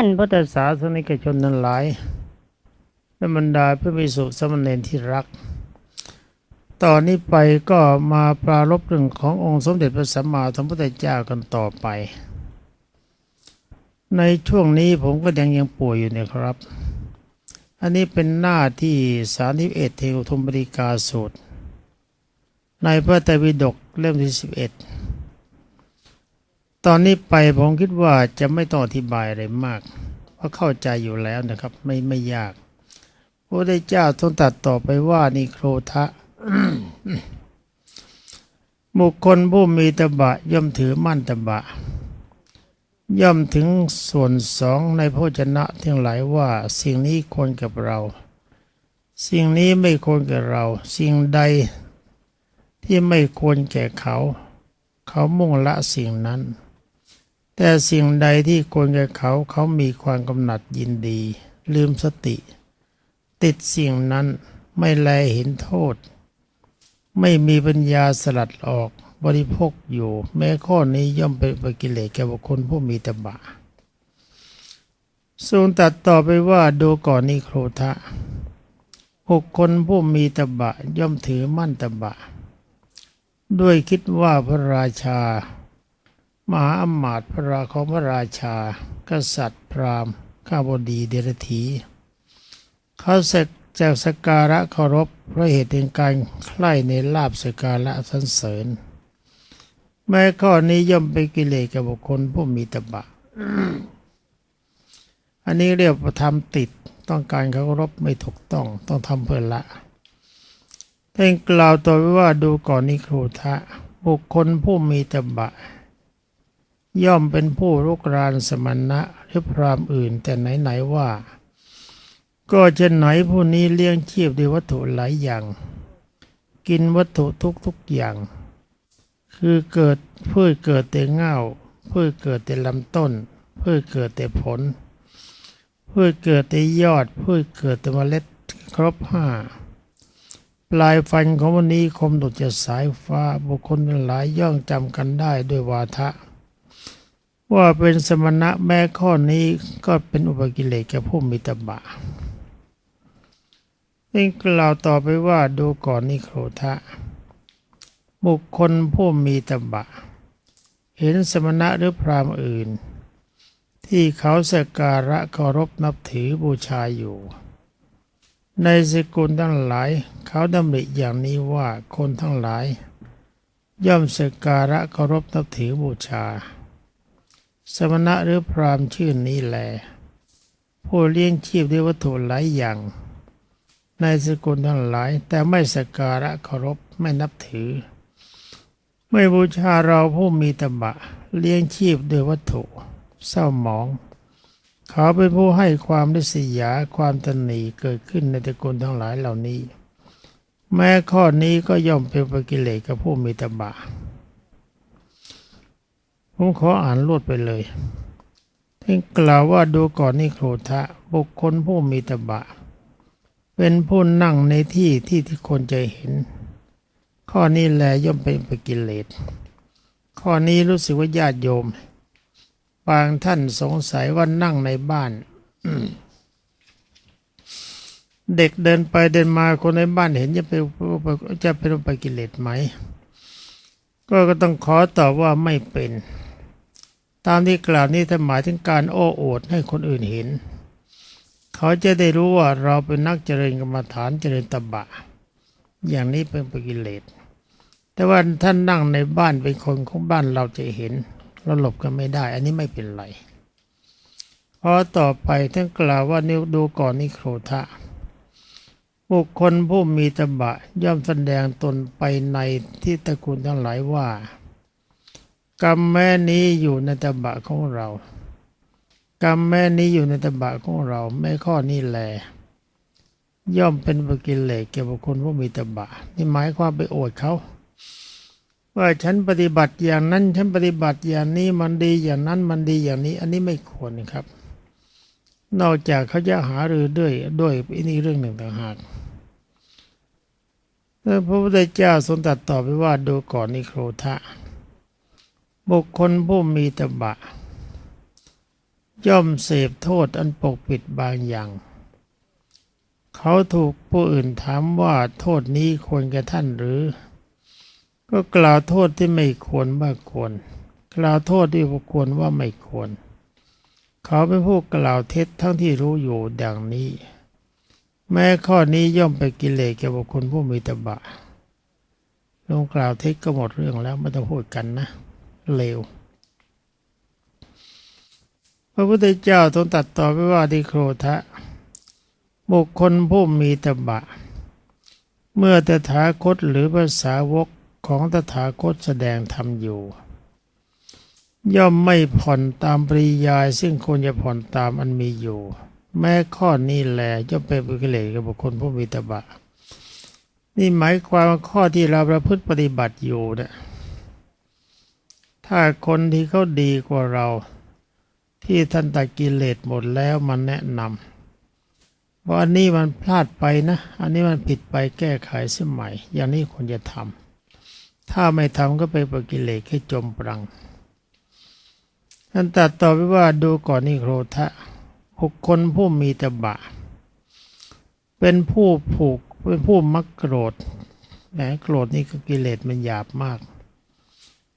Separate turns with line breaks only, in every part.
านพุทธศาสนิกชนนั้นหลายและบรรดาพระภิกษุสมเณรที่รัก ตอนนี้ไปก็มาปรารบเรื่องขององค์สมเด็จพระสัมมาสัมพุทธเจ้ากันต่อไป ในช่วงนี้ผมก็ยังยังป่วยอยู่เนี่ยครับ อันนี้เป็นหน้าที่สาธิเอเทวทุมบริกาสูตร ในพระไตรปิฎกเล่มที่สิบเอ็ด ตอนนี้ไปผมคิดว่าจะไม่ต้องอธิบายอะไรมาก เพราะเข้าใจอยู่แล้วนะครับ ไม่ไม่ยากพระพุทธเจ้าทรงตัดต่อไปว่านิโครทะบุคคลผู้มีตบะย่อมถือมั่นตบะ ย่อมถึงส่วนสองในพระชนะทั้งหลายว่า สิ่งนี้ควรกับเรา สิ่งนี้ไม่ควรกับเรา สิ่งใดที่ไม่ควรแก่เขา เขามุ่งละสิ่งนั้น แต่สิ่งใดที่ควรแก่เขาเขามีความกำหนัดยินดี ลืมสติ ติดสิ่งนั้นไม่แลเห็นโทษ ไม่มีปัญญาสลัดออกบริโภคอยู่ แม้ข้อนี้ย่อมเป็นปกิเลสแก่บุคคลผู้มีตบะทรงตัดต่อไปว่าดูก่อนนิโครทะบุคคลผู้มีตบะย่อมถือมั่นตบะ ด้วยคิดว่าพระราชา มหาอำมาตย์พระราของพระราชา กษัตริย์พราหมณ์ ข้าบดีเดรธีเขาเสกจากสการะเคารพเพราะเหตุแห่งการใคร่ในลาบสกการะสรรเสริญ แม้ข้อนี้ย่อมเป็นกิเลสกับบุคคลผู้มีตบะ อันนี้เรียกว่าทำติดต้องการเคารพไม่ถูกต้องต้องทำเพื่อละท่านกล่าวต่อไปว่าดูก่อนนิโครทะบุคคลผู้มีตบะ ย่อมเป็นผู้รุกรานสมณะหรือพรามอื่น แต่ไหนๆว่า ก็จะไหนผู้นี้เลี้ยงชีพด้วยวัตถุหลายอย่าง กินวัตถุทุกๆอย่าง คือเกิดพืชเกิดแต่เง่าพืชเกิดแต่ลำต้นพืชเกิดแต่ผลพืชเกิดแต่ยอดพืชเกิดแต่เมล็ดครบห้าปลายฟันของวันนี้คมดุจสายฟ้าบุคคลทั้งหลายย่อมจำกันได้ด้วยวาทะ ว่าเป็นสมณะแม้ข้อนี้ก็เป็นอุปกิเลสแก่ผู้มีตบะนี่กล่าวต่อไปว่าดูก่อนนิโครทะบุคคลผู้มีตบะ เห็นสมณะหรือพราหมณ์อื่น ที่เขาสกการะเคารพนับถือบูชาอยู่ ในสกุลทั้งหลาย เขาดำริอย่างนี้ว่าคนทั้งหลาย ย่อมสักการะเคารพนับถือบูชา สมณะหรือพราหมณ์ชื่อนี้แล ผู้เลี้ยงชีพด้วยวัตถุหลายอย่าง ในสกุลทั้งหลาย แต่ไม่สการะเคารพไม่นับถือ ไม่บูชาเราผู้มีตบะ เลี้ยงชีพด้วยวัตถุ เศร้าหมอง เขาเป็นผู้ให้ความริษยาความตนนีเกิดขึ้นในตระกูลทั้งหลายเหล่านี้ แม้ข้อนี้ก็ย่อมเป็นปกิเลสกับผู้มีตบะ ผมขออ่านรวดไปเลยท่านกล่าวว่าดูก่อนนิโครทะบุคคลผู้มีตบะ เป็นผู้นั่งในที่ที่ที่คนจะเห็น ข้อนี้แลย่อมเป็นปกิเลส ข้อนี้รู้สึกว่าญาติโยม บางท่านสงสัยว่านั่งในบ้านเด็กเดินไปเดินมาคนในบ้านเห็นจะเป็นจะเป็นปกิเลสไหม ก็ก็ต้องขอตอบว่าไม่เป็น ตามที่กล่าวนี้ท่านหมายถึงการโอ้อวดให้คนอื่นเห็น เขาจะได้รู้ว่าเราเป็นนักเจริญกรรมฐานเจริญตบะ อย่างนี้เป็นปกิเลส แต่ว่าท่านนั่งในบ้านเป็นคนของบ้านเราจะเห็นเราหลบกันไม่ได้ อันนี้ไม่เป็นไรพอต่อไปท่านกล่าวว่านิ้วดูก่อนนิโครทะบุคคลผู้มีตบะย่อมแสดงตนไปในที่ตระกูลทั้งหลายว่า กรรมแม่นี้อยู่ในตบะของเรา กรรมแม่นี้อยู่ในตบะของเราแม่ข้อนี้แลย่อมเป็นปกิเลสแก่บุคคลผู้มีตบะนี่หมายความไปโอดเขาว่าฉันปฏิบัติอย่างนั้น ฉันปฏิบัติอย่างนี้มันดีอย่างนั้นมันดีอย่างนี้ อันนี้ไม่ควรครับ นอกจากเขาจะหารือด้วยด้วยอีกนี่เรื่องหนึ่งต่างหากพระพุทธเจ้าทรงตรัสตอบไปว่าดูก่อนนิโครทะ บุคคลผู้มีตบะ ย่อมเสพโทษอันปกปิดบางอย่าง เขาถูกผู้อื่นถามว่าโทษนี้ควรแก่ท่านหรือ ก็กล่าวโทษที่ไม่ควรว่าควร กล่าวโทษที่ควรว่าไม่ควร เขาเป็นผู้กล่าวเท็จทั้งที่รู้อยู่ดังนี้ แม้ข้อนี้ย่อมไปกิเลสแก่บุคคลผู้มีตบะลงกล่าวเท็จก็หมดเรื่องแล้วไม่ต้องพูดกันนะ เลว พระพุทธเจ้าทรงตัดต่อไปว่าดิโครทะ บุคคลผู้มีตบะ เมื่อตถาคตหรือภาษาวกของตถาคตแสดงธรรมอยู่ ย่อมไม่ผ่อนตามปริยายซึ่งควรจะผ่อนตามอันมีอยู่ แม้ข้อนี้แหละย่อมเป็นบุคเลกับบุคคลผู้มีตบะ นี่หมายความว่าข้อที่เราประพฤติปฏิบัติอยู่นะ ถ้าคนที่เขาดีกว่าเรา ที่ท่านตัดกิเลสหมดแล้วมาแนะนำว่าอันนี้มันพลาดไปนะ อันนี้มันผิดไปแก้ไขสมัยอย่างนี้ควรจะทำถ้าไม่ทำก็ไปปกิเลสให้จมปรังท่านตัดต่อไปว่าดูก่อนนิโครทะบุคคลผู้มีตบะ เป็นผู้ผูกเป็นผู้มักโกรธแหมโกรธนี่ก็กิเลสมันหยาบมาก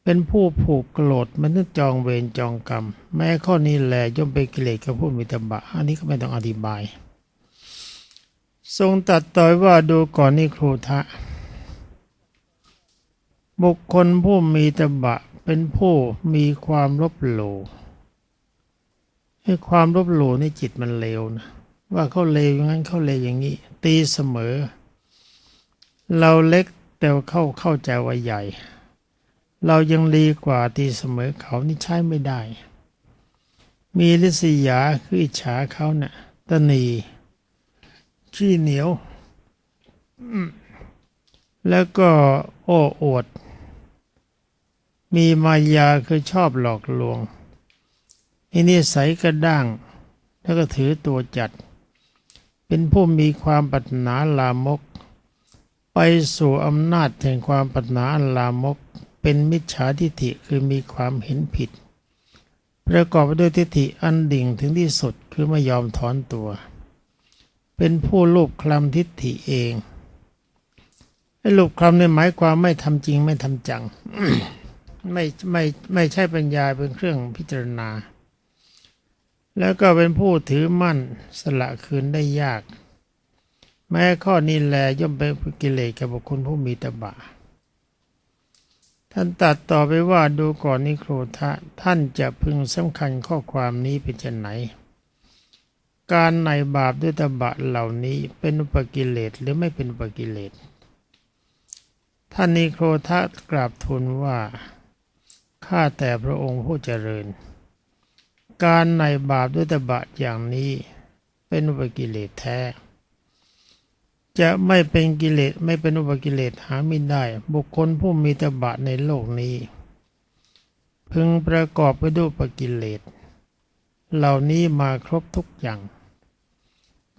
เป็นผู้ผูกโกรธมันต้องจองเวรจองกรรม แม้ข้อนี้แหละย่อมเป็นกิเลสกับผู้มีตบะ อันนี้ก็ไม่ต้องอธิบาย ทรงตัดต่อยว่าดูก่อนนี่ครูทะ บุคคลผู้มีตบะเป็นผู้มีความลบหลู่ให้ความลบหลู่ในจิตมันเลวนะว่าเขาเลวอย่างนั้นเขาเลวอย่างนี้ ตีเสมอ เราเล็กแต่เข้าเข้าใจว่าใหญ่ เรายังดีกว่าตีเสมอเขานี่ใช้ไม่ได้ มีลิษยาคืออิจฉาเขาเนะ่ะตนีขี้เหนียว แล้วก็โอ้อวด มีมายาคือชอบหลอกลวงอินิสัยกระด้าง แล้วก็ถือตัวจัด เป็นผู้มีความปรารถนาลามก ไปสู่อำนาจแห่งความปรารถนาลามก เป็นมิจฉาทิฏฐิคือมีความเห็นผิด ประกอบไปด้วยทิฏฐิอันดิ่งถึงที่สุดคือไม่ยอมถอนตัว เป็นผู้ลูบคลำทิฏฐิเองไอ้ลูบคลำเนี่ยหมายความไม่ทำจริงไม่ทำจัง ไม่ไม่ไม่ใช่ปัญญาเป็นเครื่องพิจารณา แล้วก็เป็นผู้ถือมั่นสละคืนได้ยาก แม้ข้อนี้แลย่อมเป็นกิเลสกับบุคคลผู้มีตบะ ท่านตัดต่อไปว่าดูก่อนนิโครทะท่านจะพึงสำคัญข้อความนี้เป็นจะไหน การในบาปด้วยตบะเหล่านี้เป็นอุปกิเลสหรือไม่เป็นอุปกิเลส ท่านนิโครทะกราบทูลว่าข้าแต่พระองค์ผู้เจริญ การในบาปด้วยตบะอย่างนี้เป็นอุปกิเลสแท้ จะไม่เป็นกิเลสไม่เป็นอุปกิเลสหาไม่ได้ บุคคลผู้มีตบะในโลกนี้ พึงประกอบไปด้วยปกิเลสเหล่านี้มาครบทุกอย่าง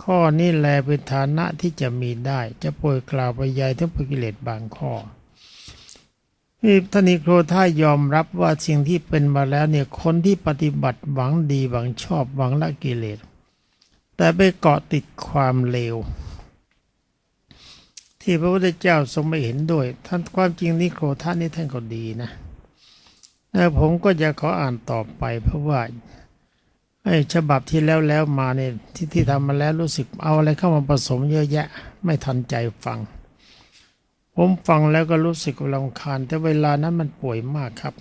ข้อนี้แลเป็นฐานะที่จะมีได้ จะโปรยกล่าวไปยายถึงปกิเลสบางข้อนี่ท่านิโครธายอมรับว่าสิ่งที่เป็นมาแล้วเนี่ยคนที่ปฏิบัติหวังดีหวังชอบหวังละกิเลสแต่ไปเกาะติดความเลว ที่พระพุทธเจ้าทรงไม่เห็นด้วยท่านความจริงนิโครธานนี่ท่านก็ดีนะแล้วผมก็จะขออ่านต่อไปเพราะว่าไอ้ฉบับที่แล้วแล้วมาเนี่ยที่ที่ทำมาแล้วรู้สึกเอาอะไรเข้ามาผสมเยอะแยะ ไม่ทันใจฟัง ผมฟังแล้วก็รู้สึกรำคาญแต่เวลานั้นมันป่วยมากครับ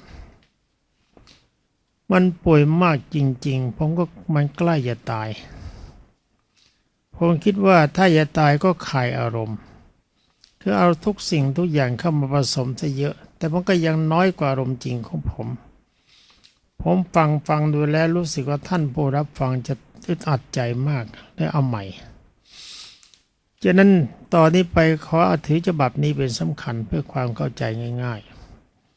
มันป่วยมากจริง ๆ ผมก็มันใกล้จะตาย ผมคิดว่าถ้าจะตายก็ขายอารมณ์ คือเอาทุกสิ่งทุกอย่างเข้ามาผสมซะเยอะ แต่มันก็ยังน้อยกว่าอารมณ์จริงของผม ผมฟังฟังดูแล้วรู้สึกว่าท่านผู้รับฟังจะอึดอัดใจมากได้เอาใหม่ฉะนั้นตอนนี้ไปขอถือฉบับนี้เป็นสำคัญเพื่อความเข้าใจง่าย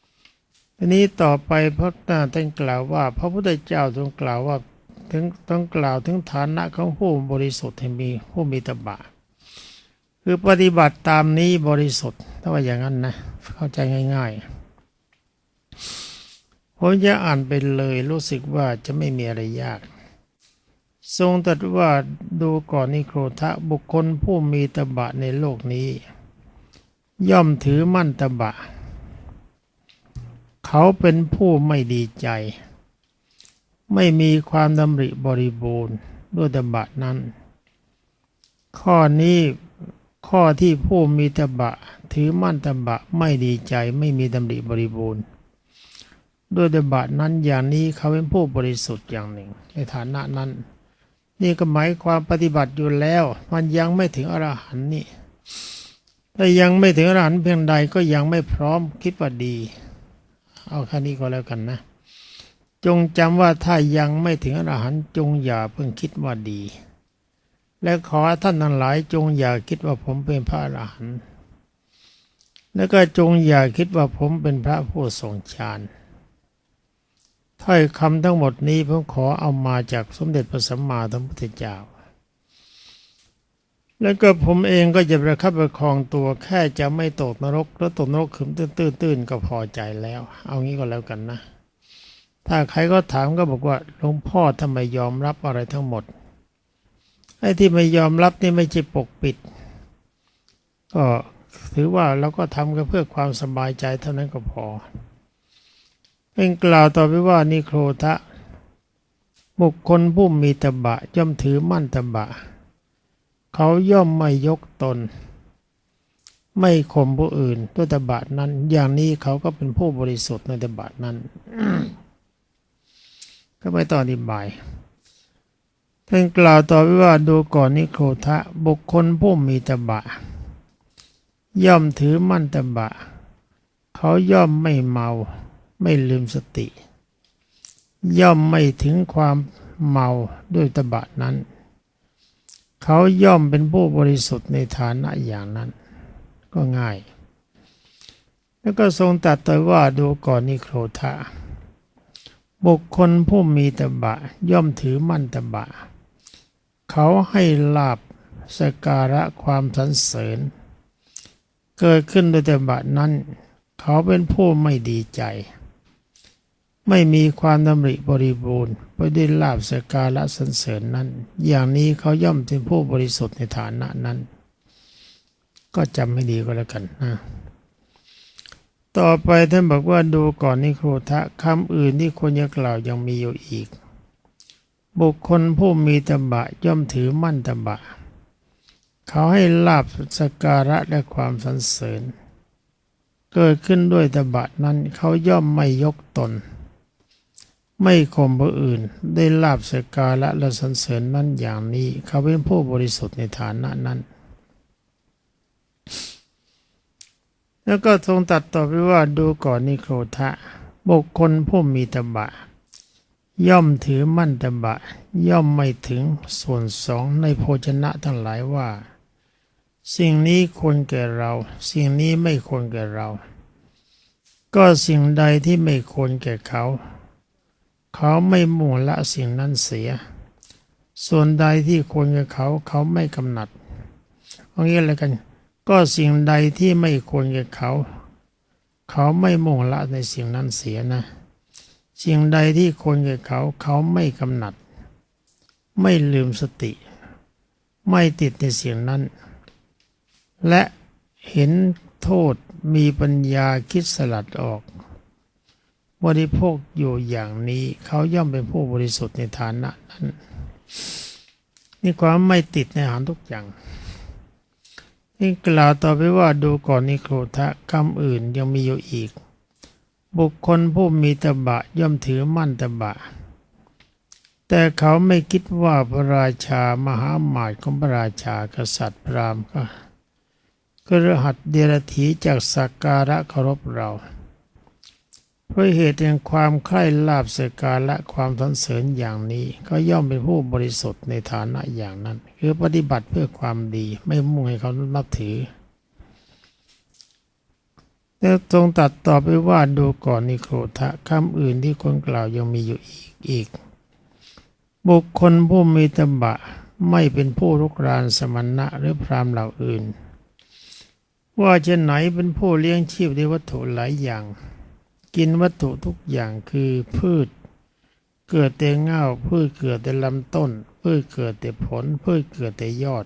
ๆทีนี้ต่อไปพระท่านกล่าวว่า พระพุทธเจ้าทรงกล่าวว่าถึงต้องกล่าวถึงฐานะของผู้บริสุทธิ์ให้มีผู้มีตบะ คือปฏิบัติตามนี้บริสุทธิ์ถ้าว่าอย่างนั้นนะ เข้าใจง่ายๆผมจะอ่านไปเลยรู้สึกว่าจะไม่มีอะไรยาก ทรงตรัสว่าดูก่อนนิโครธะบุคคลผู้มีตบะในโลกนี้ ย่อมถือมั่นตบะ เขาเป็นผู้ไม่ดีใจ ไม่มีความดำริบริบูรณ์ด้วยตบะนั้น ข้อนี้ ข้อที่ผู้มีตบะ ถือมั่นตบะไม่ดีใจไม่มีดำริบริบูรณ์ด้วยตบะนั้นอย่างนี้เขาเป็นผู้บริสุทธิ์อย่างหนึ่ง ในฐานะนั้น นี่ก็หมายความปฏิบัติอยู่แล้ว มันยังไม่ถึงอรหันต์นี่ถ้ายังไม่ถึงอรหันต์เพียงใดก็ยังไม่พร้อมคิดว่าดี เอาแค่นี้ก็แล้วกันนะ จงจำว่าถ้ายังไม่ถึงอรหันต์จงอย่าเพิ่งคิดว่าดี และขอท่านทั้งหลายจงอย่าคิดว่าผมเป็นพระอรหันต์แล้วก็จงอย่าคิดว่าผมเป็นพระผู้ทรงฌานถ้อยคำทั้งหมดนี้ผมขอเอามาจากสมเด็จพระสัมมาสัมพุทธเจ้า แล้วก็ผมเองก็จะประคับประคองตัวแค่จะไม่ตกนรก แล้วตกนรกขึ้นตื้นตื้นๆก็พอใจแล้ว เอางี้ก็แล้วกันนะ ถ้าใครก็ถามก็บอกว่าหลวงพ่อทำไมยอมรับอะไรทั้งหมด ไอ้ที่ไม่ยอมรับนี่ไม่ใช่ปกปิด ก็ถือว่าเราก็ทำกันเพื่อความสบายใจเท่านั้นก็พอ เป็นกล่าวต่อไปว่านิโครทะ บุคคลผู้มีตบะย่อมถือมั่นตบะ เขาย่อมไม่ยกตน ไม่ข่มผู้อื่นด้วยตบะนั้น อย่างนี้เขาก็เป็นผู้บริสุทธิ์ในตบะนั้น ก็ไม่ต้องอธิบาย ท่านกล่าวต่อไปว่าดูก่อนนิโครทะ บุคคลผู้มีตบะ ย่อมถือมั่นตบะ เขาย่อมไม่เมา ไม่ลืมสติ ย่อมไม่ถึงความเมาด้วยตบะนั้น เขาย่อมเป็นผู้บริสุทธิ์ในฐานะอย่างนั้น ก็ง่าย แล้วก็ทรงตรัดต่อว่าดูก่อนนิโครธะบุคคลผู้มีตบะ ย่อมถือมั่นตบะ เขาให้ลาบสการะความสรรเสริญ เกิดขึ้นโดยแต่บะนั้น เขาเป็นผู้ไม่ดีใจ ไม่มีความดำริบริบูรณ์ไปด้วยลาบสการะสรรเสริญนั้น อย่างนี้เขาย่อมเป็นผู้บริสุทธิ์ในฐานะนั้น ก็จำไม่ดีก็แล้วกันนะต่อไปท่านบอกว่าดูก่อนนิโครธะคำอื่นที่ควรจะกล่าวยังมีอยู่อีก บุคคลผู้มีตบะย่อมถือมั่นตบะ เขาให้ลาบสการะและความสรรเสริญ เกิดขึ้นด้วยตบะนั้นเขาย่อมไม่ยกตน ไม่ข่มผู้อื่นได้ลาบสการะและสรรเสริญนั้นอย่างนี้ เขาเป็นผู้บริสุทธิ์ในฐานะนั้น แล้วก็ทรงตัดต่อไปว่าดูก่อนนิโครธะบุคคลผู้มีตบะ ย่อมถือมั่นตบะ ย่อมไม่ถึงส่วนสองในโภชนะทั้งหลายว่า สิ่งนี้ควรแก่เรา สิ่งนี้ไม่ควรแก่เรา ก็สิ่งใดที่ไม่ควรแก่เขา เขาไม่มุ่งละสิ่งนั้นเสีย ส่วนใดที่ควรแก่เขา เขาไม่กำหนัดเอางี้แล้วกัน ก็สิ่งใดที่ไม่ควรแก่เขา เขาไม่มุ่งละในสิ่งนั้นเสียนะ สิ่งใดที่ควรแก่เขาเขาไม่กำหนัด ไม่ลืมสติ ไม่ติดในสิ่งนั้น และเห็นโทษมีปัญญาคิดสลัดออก บริโภคอยู่อย่างนี้เขาย่อมเป็นผู้บริสุทธิ์ในฐานะนั้นนี่ความไม่ติดในอาหารทุกอย่างนี่กล่าวต่อไปว่าดูก่อนนิโครธะคำอื่นยังมีอยู่อีก บุคคลผู้มีตบะย่อมถือมั่นตบะ แต่เขาไม่คิดว่าพระราชามหาอมายของพระราชากษัตริย์พราหมณ์ก็กระหัดเดรถีจากสักการะเคารพเรา เพราะเหตุแห่งความใคร่ลาบสการและความสรรเสริญอย่างนี้ ก็ย่อมเป็นผู้บริสุทธิ์ในฐานะอย่างนั้น คือปฏิบัติเพื่อความดีไม่มุ่งให้เขานับถือ แล้วทรงตัดต่อไปว่าดูก่อนนิโครธะคำอื่นที่คนกล่าวยังมีอยู่อีกอีก บุคคลผู้มีตบะไม่เป็นผู้รุกรานสมณะหรือพรามเหล่าอื่น ว่าจะไหนเป็นผู้เลี้ยงชีพด้วยวัตถุหลายอย่าง กินวัตถุทุกอย่างคือพืช เกิดแต่เงาพืชเกิดแต่ลำต้น พืพืชเกิดแต่ผล พืชเกิดแต่ยอด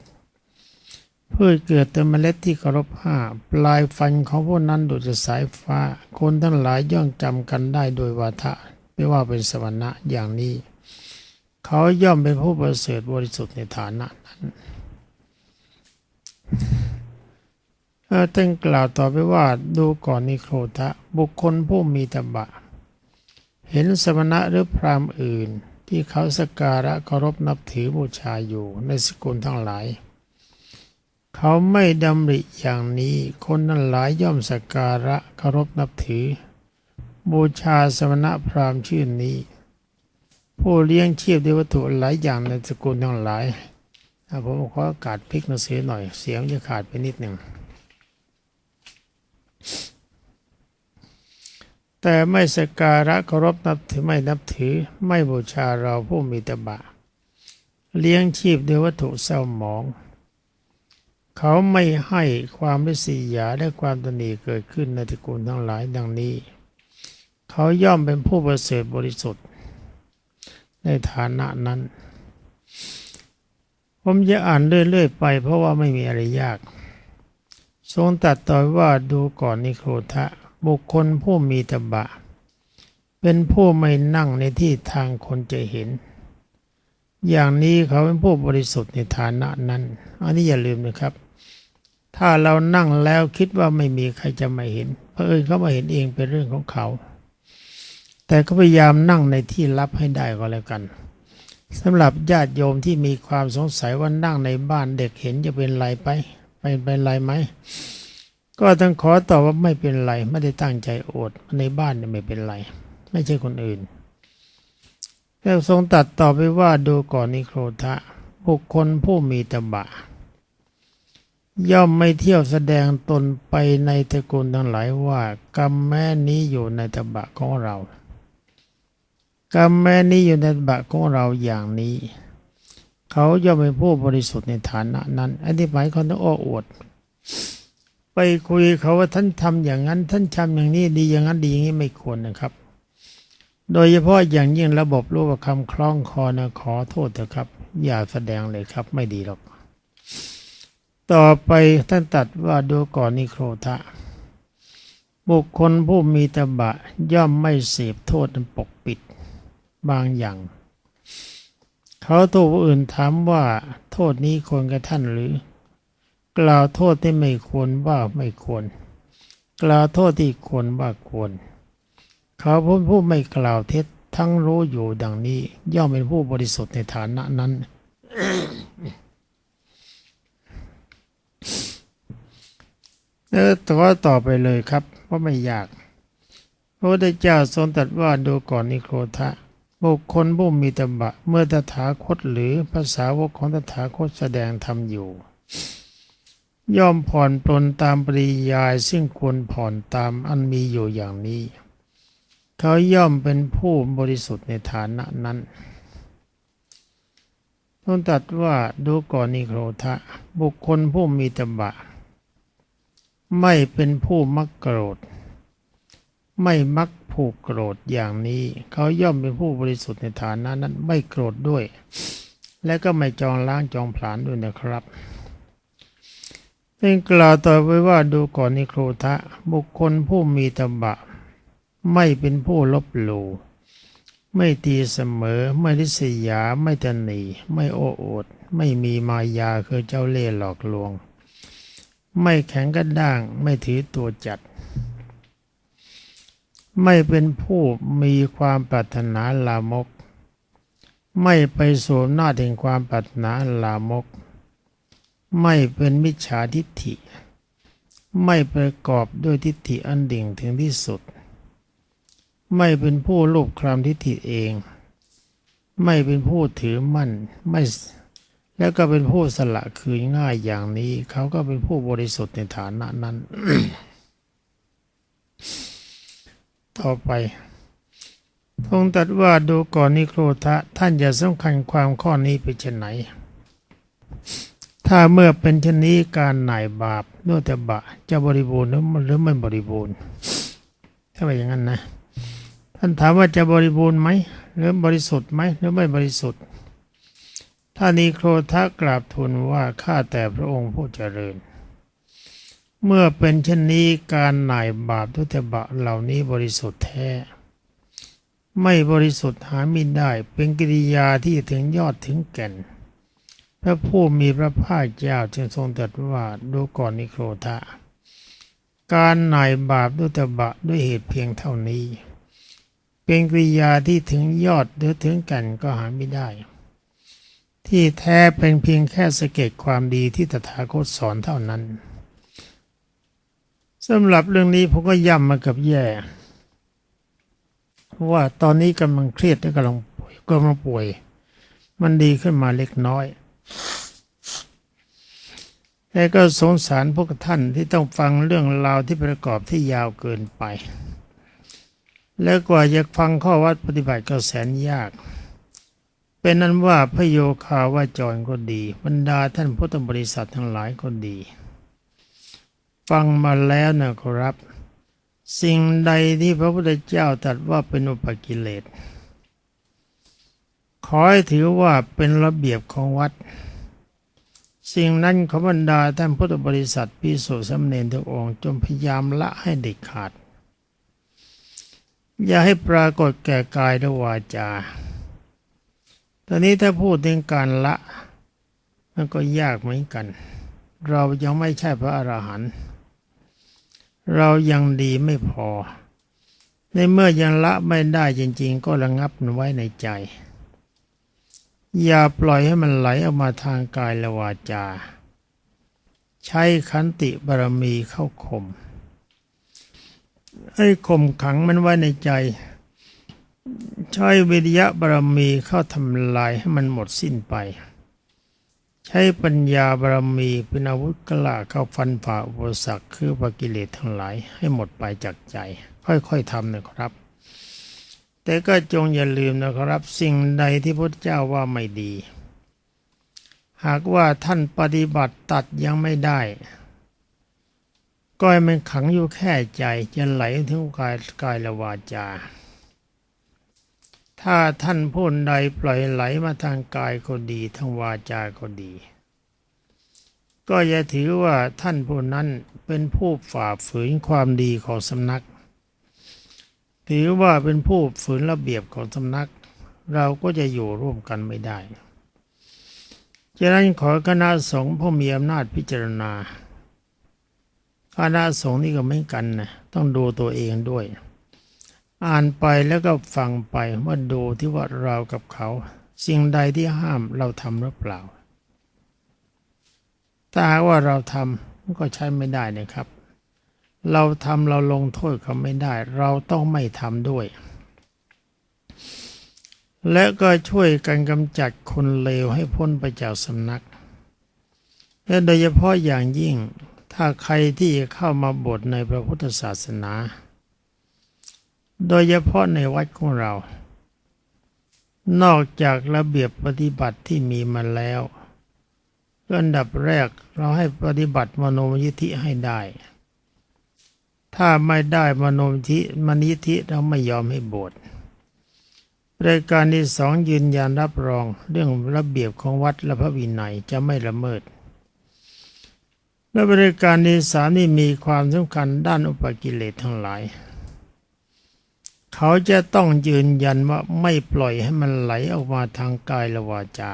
พืชเกิดแต่เมล็ดที่เคารพห้าปลายฟันของพวกนั้นดุจสายฟ้า คนทั้งหลายย่อมจำกันได้โดยวาทะไม่ว่าเป็นสวรรณะอย่างนี้ เขาย่อมเป็นผู้ประเสริฐบริสุทธิ์ในฐานะนั้นเออท่านกล่าวต่อไปว่าดูก่อนนิโครทะ บุคคลผู้มีตบะ เห็นสมณะหรือพรามอื่น ที่เขาสกการะเคารพนับถือบูชาอยู่ในสกุลทั้งหลาย เขาไม่ดำริอย่างนี้ คนนั้นหลายย่อมสักการะเคารพนับถือ บูชาสมณพราหมณ์ชื่อนี้ ผู้เลี้ยงชีพด้วยวัตถุหลายอย่างในสกุลทั้งหลายอะผมขอโอกาสพลิกหนังสือหน่อยเสียงจะขาดไปนิดหนึ่งแต่ไม่สกการะเคารพนับถือไม่นับถือไม่บูชาเราผู้มีตบะ เลี้ยงชีพด้วยวัตถุเศร้าหมอง เขาไม่ให้ความริษยาและความตนีเกิดขึ้นในตระกูลทั้งหลายดังนี้ เขาย่อมเป็นผู้ประเสริฐบริสุทธิ์ ในฐานะนั้น ผมจะอ่านเรื่อยๆไปเพราะว่าไม่มีอะไรยาก ทรงตัดต่อว่าดูก่อนนิโครทะ บุคคลผู้มีตบะ เป็นผู้ไม่นั่งในที่ทางคนจะเห็น อย่างนี้เขาเป็นผู้บริสุทธิ์ในฐานะนั้น อันนี้อย่าลืมนะครับ ถ้าเรานั่งแล้วคิดว่าไม่มีใครจะมาเห็น เพราะเอิญเขามาเห็นเองเป็นเรื่องของเขา แต่ก็พยายามนั่งในที่ลับให้ได้ก็แล้วกันสำหรับญาติโยมที่มีความสงสัยว่านั่งในบ้านเด็กเห็นจะเป็นไรไปไปเป็นไรไหมก็ต้องขอตอบว่าไม่เป็นไร ไม่ได้ตั้งใจโอดในบ้านเนี่ยไม่เป็นไร ไม่ใช่คนอื่น แล้วทรงตัดต่อไปว่าดูก่อนนิโครทะบุคคลผู้มีตบะ ย่อมไม่เที่ยวแสดงตนไปในตระกูลทั้งหลายว่ากรรมแม้นี้อยู่ในตบะของเรากรรมแม้นี้อยู่ในตบะของเราอย่างนี้ เขาย่อมเป็นผู้บริสุทธิ์ในฐานะนั้นอันนี้หมายความถึงอ้อวด ไปคุยเขาว่าท่านทำอย่างนั้น ท่านทำอย่างนี้ดีอย่างนั้นดีอย่างนี้ไม่ควรนะครับ โดยเฉพาะอย่างยิ่งระบบรูปคำคล้องคอนะขอโทษเถอะครับ อย่าแสดงเลยครับไม่ดีหรอก ต่อไปท่านตัดว่าดูก่อนนิโครทะบุคคลผู้มีตบะย่อมไม่เสพโทษปกปิดบางอย่าง เขาตัวอื่นถามว่าโทษนี้ควรกับท่านหรือ กล่าวโทษที่ไม่ควรว่าไม่ควร กล่าวโทษที่ควรว่าควร เขาผู้ผู้ไม่กล่าวเท็จทั้งรู้อยู่ดังนี้ ย่อมเป็นผู้บริสุทธิ์ในฐานะนั้น เออต่อต่อไปเลยครับเพราะไม่ยากพระพุทธเจ้าทรงตรัสว่าดูก่อนนิโครทะบุคคลผู้มีตบะ เมื่อตถาคตหรือภาษาวกของตถาคตแสดงธรรมอยู่ ย่อมผ่อนปลนตามปริยายซึ่งควรผ่อนตามอันมีอยู่อย่างนี้ เขาย่อมเป็นผู้บริสุทธิ์ในฐานะนั้นต้องตัดว่าดูก่อนนิโครทะบุคคลผู้มีตบะ ไม่เป็นผู้มักโกรธ ไม่มักผูกโกรธอย่างนี้ เขาย่อมเป็นผู้บริสุทธิ์ในฐานะนั้นไม่โกรธด้วย และก็ไม่จองล้างจองผลาญด้วยนะครับเป็นกล่าวต่อไปว่าดูก่อนนิโครทะบุคคลผู้มีตบะ ไม่เป็นผู้ลบหลู่ไม่ตีเสมอ ไม่ริษยา ไม่ตนี ไม่โอ้อวดไม่มีมายาคือเจ้าเล่ห์หลอกลวง ไม่แข็งกระด้าง ไม่ถือตัวจัด ไม่เป็นผู้มีความปรารถนาลามก ไม่ไปสู่อำนาจแห่งความปรารถนาลามก ไม่เป็นมิจฉาทิฏฐิ ไม่ประกอบด้วยทิฏฐิอันดิ่งถึงที่สุด ไม่เป็นผู้ลูบคลำทิฏฐิเอง ไม่เป็นผู้ถือมั่นไม่แล้วก็เป็นผู้สละคืนง่ายอย่างนี้ เขาก็เป็นผู้บริสุทธิ์ในฐานะนั้น ต่อไปทรงตัดว่าดูก่อนนิโครทะท่านอย่าสำคัญความข้อนี้เป็นเช่นไหน ถ้าเมื่อเป็นเช่นนี้การหน่ายบาปด้วยแต่บะจะบริบูรณ์หรือหรือไม่บริบูรณ์ถ้าเป็นอย่างนั้นนะ ท่านถามว่าจะบริบูรณ์ไหมหรือบริสุทธิ์ไหมหรือไม่บริสุทธิ์ถท่านิโครธกราบทูลว่าข้าแต่พระองค์ผู้เจริญ เมื่อเป็นเช่นนี้การหน่ายบาปทุตบะเหล่านี้บริสุทธิ์แท้ ไม่บริสุทธิ์หาไมิได้เป็นกิริยาที่ถึงยอดถึงแก่น พระผู้มีพระภาคเจ้าจึงทรงตรัสว่าดูก่อนนิโครธะการหน่ายบาปทุตบะด้วยเหตุเพียงเท่านี้ เป็นกริยาที่ถึงยอดหรือถึงแก่นก็หาไม่ได้ ที่แท้เป็นเพียงแค่สะเก็ดความดีที่ตถาคตสอนเท่านั้นสำหรับเรื่องนี้ผมก็ย่ำมากับแย่ว่าตอนนี้กำลังเครียดและกำลังป่วยกำลังป่วย มันดีขึ้นมาเล็กน้อยแต่ก็สงสารพวกท่านที่ต้องฟังเรื่องราวที่ประกอบที่ยาวเกินไป แล้วกว่าจะฟังข้อวัดปฏิบัติก็แสนยาก เป็นนั้นว่าพระโยคาวาจรก็ดี บรรดาท่านพุทธบริษัททั้งหลายก็ดี ฟังมาแล้วนะครับ สิ่งใดที่พระพุทธเจ้าตรัสว่าเป็นอุปกิเลสขอให้ถือว่าเป็นระเบียบของวัด สิ่งนั้นขบรรดาท่านพุทธบริษัทพิสุสำเนรทุกองจงพยายามละให้เด็ดขาด อย่าให้ปรากฏแก่กายและวาจา ตอนนี้ถ้าพูดถึงการละ มันก็ยากเหมือนกัน เรายังไม่ใช่พระอรหันต์ เรายังดีไม่พอ ในเมื่อยังละไม่ได้จริง ๆ ก็ระงับมันไว้ในใจ อย่าปล่อยให้มันไหลออกมาทางกายและวาจา ใช้ขันติบารมีเข้าข่ม ให้ข่มขังมันไว้ในใจ ใช้วิริยะบารมีเข้าทำลายให้มันหมดสิ้นไป ใช้ปัญญาบารมีเป็นอาวุธกล้าเข้าฟันฝ่าอุปสรรคคือปกิเลสทั้งหลายให้หมดไปจากใจ ค่อยๆทำนะครับ แต่ก็จงอย่าลืมนะครับ สิ่งใดที่พระเจ้าว่าไม่ดี หากว่าท่านปฏิบัติตัดยังไม่ได้ ก็ให้มันขังอยู่แค่ใจจะไหลถึงกายกายละวาจา ถ้าท่านผู้ใดปล่อยไหลมาทางกายก็ดีทางวาจาก็ดี ก็อย่าถือว่าท่านผู้นั้นเป็นผู้ฝ่าฝืนความดีของสำนัก ถือว่าเป็นผู้ฝืนระเบียบของสำนัก เราก็จะอยู่ร่วมกันไม่ได้ฉะนั้นขอคณะสงฆ์ผู้มีอำนาจพิจารณา คณะสงฆ์นี่ก็ไม่กันนะต้องดูตัวเองด้วย อ่านไปแล้วก็ฟังไปว่าดูที่ว่าเรากับเขา สิ่งใดที่ห้ามเราทำหรือเปล่า ถ้าว่าเราทำก็ใช้ไม่ได้นะครับ เราทำเราลงโทษเขาไม่ได้ เราต้องไม่ทำด้วย และก็ช่วยกันกำจัดคนเลวให้พ้นไปจากสำนักและโดยเฉพาะอย่างยิ่ง ถ้าใครที่เข้ามาบวชในพระพุทธศาสนา โดยเฉพาะในวัดของเรา นอกจากระเบียบปฏิบัติที่มีมาแล้วอันดับแรกเราให้ปฏิบัติมโนมยิธิให้ได้ ถ้าไม่ได้มโนมยิธิมนิธิเราไม่ยอมให้บวชรายการที่สองยืนยันรับรองเรื่องระเบียบของวัดและพระวินัยจะไม่ละเมิด และบริการที่สามนี่มีความสำคัญด้านอุปกิเลสทั้งหลาย เขาจะต้องยืนยันว่าไม่ปล่อยให้มันไหลออกมาทางกายและวาจา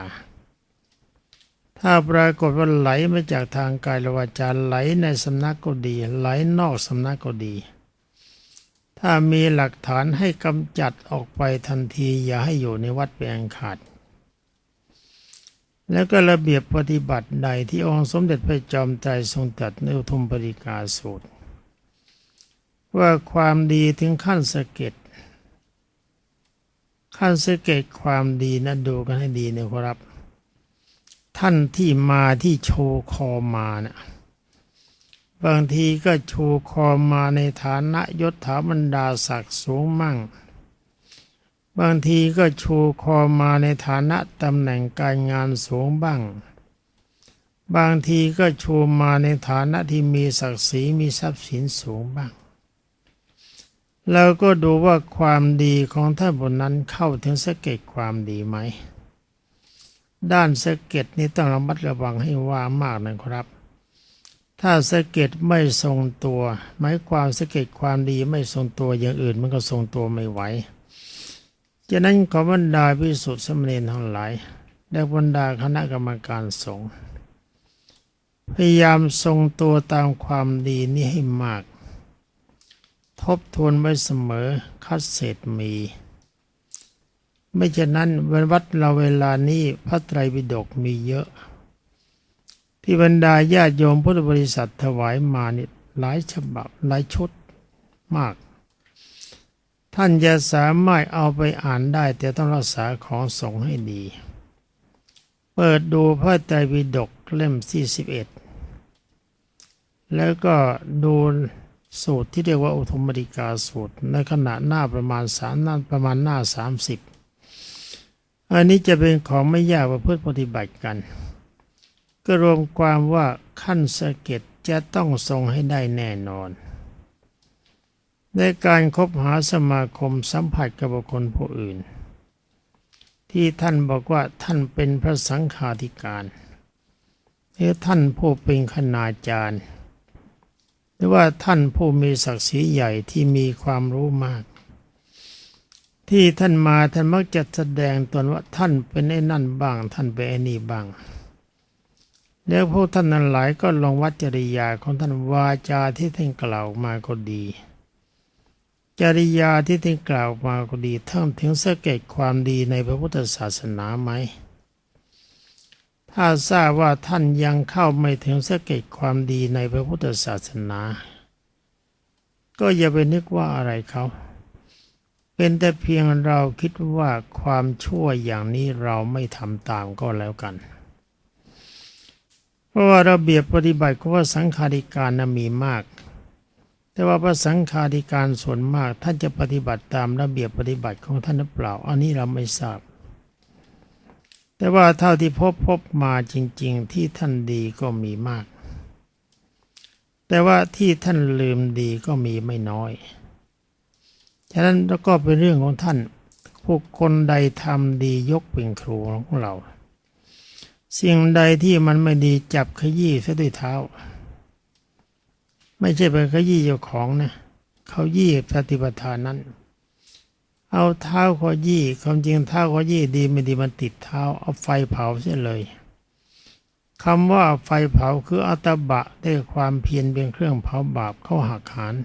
ถ้าปรากฏว่าไหลมาจากทางกายและวาจาไหลในสำนักก็ดี ไหลนอกสำนักก็ดี ถ้ามีหลักฐานให้กำจัดออกไปทันทีอย่าให้อยู่ในวัดเป็นอันขาด แล้วก็ระเบียบปฏิบัติใดที่องค์สมเด็จพระจอมไตรทรงตรัสในอุทุมปริกาสูตร ว่าความดีถึงขั้นสะเก็ดขั้นสะเก็ดความดีนะดูกันให้ดีนะครับ ท่านที่มาที่โชว์คอมานะบางทีก็ชูคอมาในฐานะยศถาบรรดาศักดิ์สูงมั่ง บางทีก็ชูคอมาในฐานะตำแหน่งการงานสูงบ้าง บางทีก็ชูมาในฐานะที่มีศักดิ์ศรีมีทรัพย์สินสูงบ้างเราก็ดูว่าความดีของท่านบนนั้นเข้าถึงสะเก็ดความดีไหม ด้านสะเก็ดนี่ต้องระมัดระวังให้ว่ามากนะครับ ถ้าสะเก็ดไม่ทรงตัว หมายความสะเก็ดความดีไม่ทรงตัวอย่างอื่นมันก็ทรงตัวไม่ไหว ฉะนั้นขอบรรดาพิสุทธิ์สมณีทั้งหลาย และบรรดาคณะกรรมการสงฆ์พยายามทรงตัวตามความดีนี้ให้มาก ทบทวนไว้เสมอคัดเศษมี ไม่ฉะนั้นวันวัดเราเวลานี้พระไตรปิฎกมีเยอะ ที่บรรดาญาติโยมพุทธบริษัทถวายมานี่หลายฉบับหลายชุดมาก ท่านจะสามารถเอาไปอ่านได้ แต่ต้องรักษาของสงให้ดี เปิดดูพระไตรปิฎกเล่มที่สิบเอ็ดแล้วก็ดูสูตรที่เรียกว่าอุทมริกาสูตร ในขณะหน้าประมาณสามหน้าประมาณหน้าสามสิบอันนี้จะเป็นของไม่ยากประพฤติปฏิบัติกัน ก็รวมความว่าขั้นสะเก็ดจะต้องทรงให้ได้แน่นอน ในการคบหาสมาคมสัมผัสกับบุคคลผู้อื่น ที่ท่านบอกว่าท่านเป็นพระสังฆาธิการหรือท่านผู้เป็นคณาจารย์หรือว่าท่านผู้มีศักดิ์ศรีใหญ่ที่มีความรู้มาก ที่ท่านมาท่านมักจะแสดงตนว่าท่านเป็นไอ้นั่นบ้าง ท่านเป็นไอ้นี่บ้าง แล้วพวกท่านนั้นหลายก็ลองวัดจริยาของท่านวาจาที่ท่านกล่าวมาก็ดี จริยาที่ท่านกล่าวมาก็ดีทั้งถึงสะเก็ดความดีในพระพุทธศาสนาไหม ถ้าทราบว่าท่านยังเข้าไม่ถึงสะเก็ดความดีในพระพุทธศาสนา ก็อย่าไปนึกว่าอะไรเขาเป็นแต่เพียงเราคิดว่าความชั่วอย่างนี้เราไม่ทำตามก็แล้วกัน เพราะว่าระเบียบปฏิบัติของพระสังฆาธิการนะมีมาก แต่ว่าพระสังฆาธิการส่วนมากท่านจะปฏิบัติตามระเบียบปฏิบัติของท่านหรือเปล่า อันนี้เราไม่ทราบ แต่ว่าเท่าที่พบพบมาจริง ๆ ที่ท่านดีก็มีมาก แต่ว่าที่ท่านลืมดีก็มีไม่น้อย ฉะนั้นแล้วก็เป็นเรื่องของท่านผู้คนใดทำดียกเป็นครูของเรา สิ่งใดที่มันไม่ดีจับขยี้ซะด้วยเท้า ไม่ใช่ไปขยี้เจ้าของนะเขายี่ปฏิปทานนั้น เอาเท้าขอยี่ความจริงเท้าขอยี่ดีไม่ดีมันติดเท้า เอาไฟเผาเสียเลยคำว่าไฟเผาคืออัตบะได้ความเพียรเป็นเครื่องเผาบาปเข้าหักหาน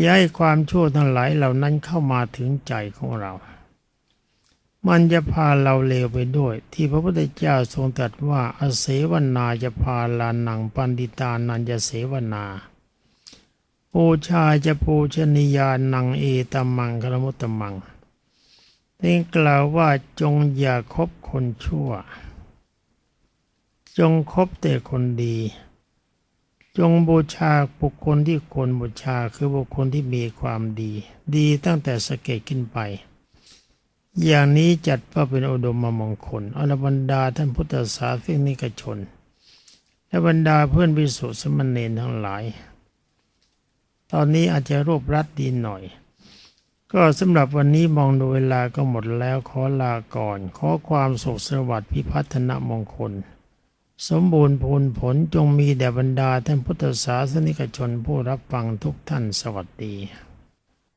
ย่าให้ความชั่วทั้งหลายเหล่านั้นเข้ามาถึงใจของเรา มันจะพาเราเลวไปด้วย ที่พระพุทธเจ้าทรงตรัสว่าอเสวนาจะพาลานังปันดิตานันจะเสวนาปูชาจะปูชนียานังเอตมังคลมุตตมังเต็งกล่าวว่าจงอย่าคบคนชั่ว จงคบแต่คนดี จงบูชาบุคคลที่ควรบูชาคือบุคคลที่มีความดี ดีตั้งแต่สเกตขึ้นไป อย่างนี้จัดว่าเป็นอุดมมงคลอรบรรดาท่านพุทธศาสนิกชน และบรรดาเพื่อนวิสุทธิสมณเณรทั้งหลาย ตอนนี้อาจจะรวบรัดดีหน่อย ก็สำหรับวันนี้มองดูเวลาก็หมดแล้วขอลาก่อน ขอความสุขสวัสดิ์พิพัฒนมงคล สมบูรณ์ผลผลจงมีแด่บรรดาท่านพุทธศาสนิกชนผู้รับฟังทุกท่านสวัสดี